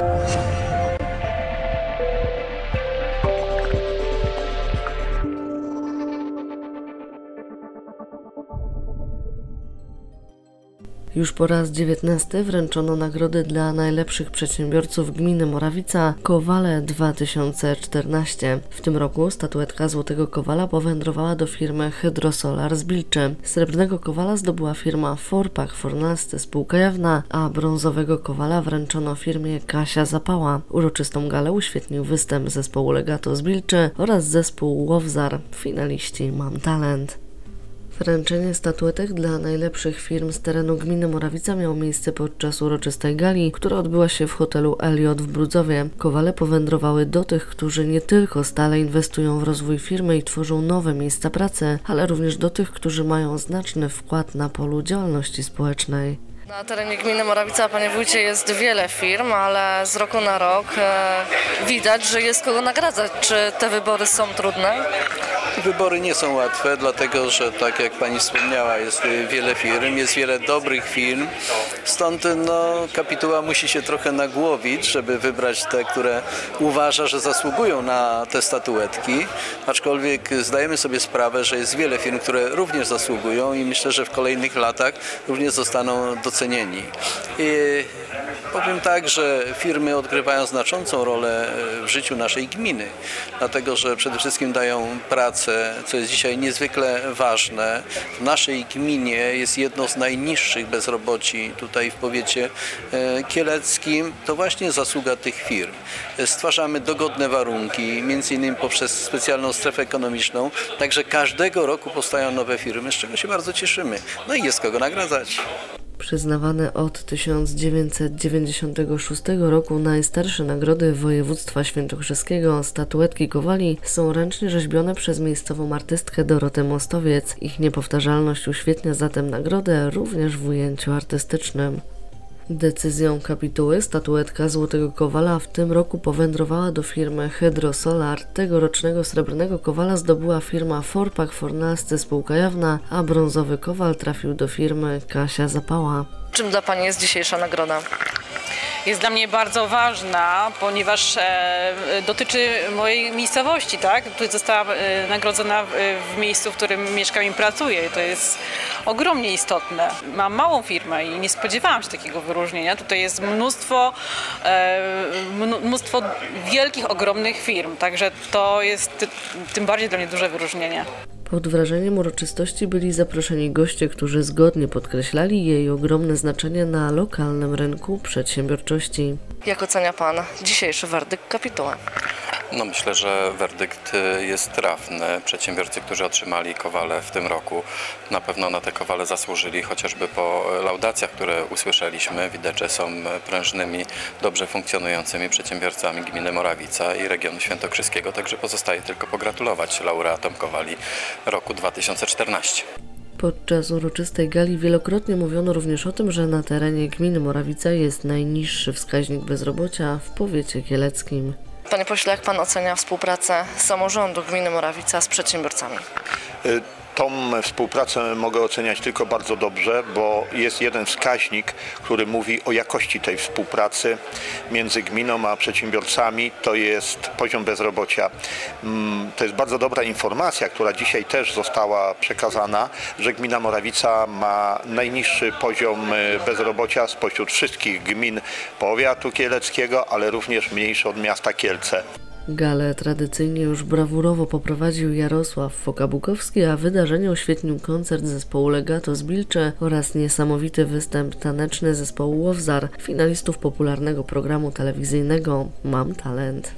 Thank you. Już po raz dziewiętnasty wręczono nagrody dla najlepszych przedsiębiorców gminy Morawica Kowale 2014. W tym roku statuetka Złotego Kowala powędrowała do firmy Hydrosolar z Bilczy. Srebrnego Kowala zdobyła firma Forpak Fornalsty spółka jawna, a brązowego Kowala wręczono firmie Kasia Zapała. Uroczystą galę uświetnił występ zespołu Legato z Bilczy oraz zespół Łowzar, finaliści Mam Talent. Wręczenie statuetek dla najlepszych firm z terenu gminy Morawica miało miejsce podczas uroczystej gali, która odbyła się w hotelu Eliot w Brudzowie. Kowale powędrowały do tych, którzy nie tylko stale inwestują w rozwój firmy i tworzą nowe miejsca pracy, ale również do tych, którzy mają znaczny wkład na polu działalności społecznej. Na terenie gminy Morawica, panie wójcie, jest wiele firm, ale z roku na rok e, widać, że jest kogo nagradzać. Czy te wybory są trudne? Wybory nie są łatwe, dlatego że tak jak pani wspomniała, jest wiele firm, jest wiele dobrych firm. Stąd no, kapituła musi się trochę nagłowić, żeby wybrać te, które uważa, że zasługują na te statuetki. Aczkolwiek zdajemy sobie sprawę, że jest wiele firm, które również zasługują i myślę, że w kolejnych latach również zostaną docenieni. I powiem tak, że firmy odgrywają znaczącą rolę w życiu naszej gminy, dlatego że przede wszystkim dają pracę co jest dzisiaj niezwykle ważne. W naszej gminie jest jedno z najniższych bezroboci tutaj w powiecie e, kieleckim. To właśnie zasługa tych firm. Stwarzamy dogodne warunki, między innymi poprzez specjalną strefę ekonomiczną. Także każdego roku powstają nowe firmy, z czego się bardzo cieszymy. No i jest kogo nagradzać. Przyznawane od 1996 roku najstarsze nagrody województwa świętokrzyskiego, statuetki Kowali, są ręcznie rzeźbione przez miejscową artystkę Dorotę Mostowiec. Ich niepowtarzalność uświetnia zatem nagrodę również w ujęciu artystycznym. Decyzją kapituły statuetka Złotego Kowala w tym roku powędrowała do firmy Hydrosolar. Tegorocznego srebrnego kowala zdobyła firma Forpak Fornalscy spółka jawna, a brązowy kowal trafił do firmy Kasia Zapała. Czym dla Pani jest dzisiejsza nagroda? Jest dla mnie bardzo ważna, ponieważ e, dotyczy mojej miejscowości, tak? Tu zostałam e, nagrodzona w, w, miejscu, w którym mieszkam i pracuję. To jest ogromnie istotne. Mam małą firmę i nie spodziewałam się takiego wyróżnienia. Tutaj jest mnóstwo, e, mnóstwo wielkich, ogromnych firm, także to jest tym bardziej dla mnie duże wyróżnienie. Pod wrażeniem uroczystości byli zaproszeni goście, którzy zgodnie podkreślali jej ogromne znaczenie na lokalnym rynku przedsiębiorczości. Jak ocenia Pan dzisiejszy werdykt kapituła? No myślę, że werdykt y, jest trafny. Przedsiębiorcy, którzy otrzymali kowale w tym roku, na pewno na te kowale zasłużyli, chociażby po laudacjach, które usłyszeliśmy. Widać, że są prężnymi, dobrze funkcjonującymi przedsiębiorcami gminy Morawica i regionu świętokrzyskiego, także pozostaje tylko pogratulować laureatom kowali roku 2014. Podczas uroczystej gali wielokrotnie mówiono również o tym, że na terenie gminy Morawica jest najniższy wskaźnik bezrobocia w powiecie kieleckim. Panie pośle, jak pan ocenia współpracę samorządu gminy Morawica z przedsiębiorcami? Tą współpracę mogę oceniać tylko bardzo dobrze, bo jest jeden wskaźnik, który mówi o jakości tej współpracy między gminą a przedsiębiorcami. To jest poziom bezrobocia. Mm, to jest bardzo dobra informacja, która dzisiaj też została przekazana, że gmina Morawica ma najniższy poziom y, bezrobocia spośród wszystkich gmin powiatu kieleckiego, ale również mniejszy od miasta Kielce. Galę tradycyjnie już brawurowo poprowadził Jarosław Fokabukowski, a wydarzenie oświetnił koncert zespołu Legato z Bilcze oraz niesamowity występ taneczny zespołu Łowzar, finalistów popularnego programu telewizyjnego Mam Talent.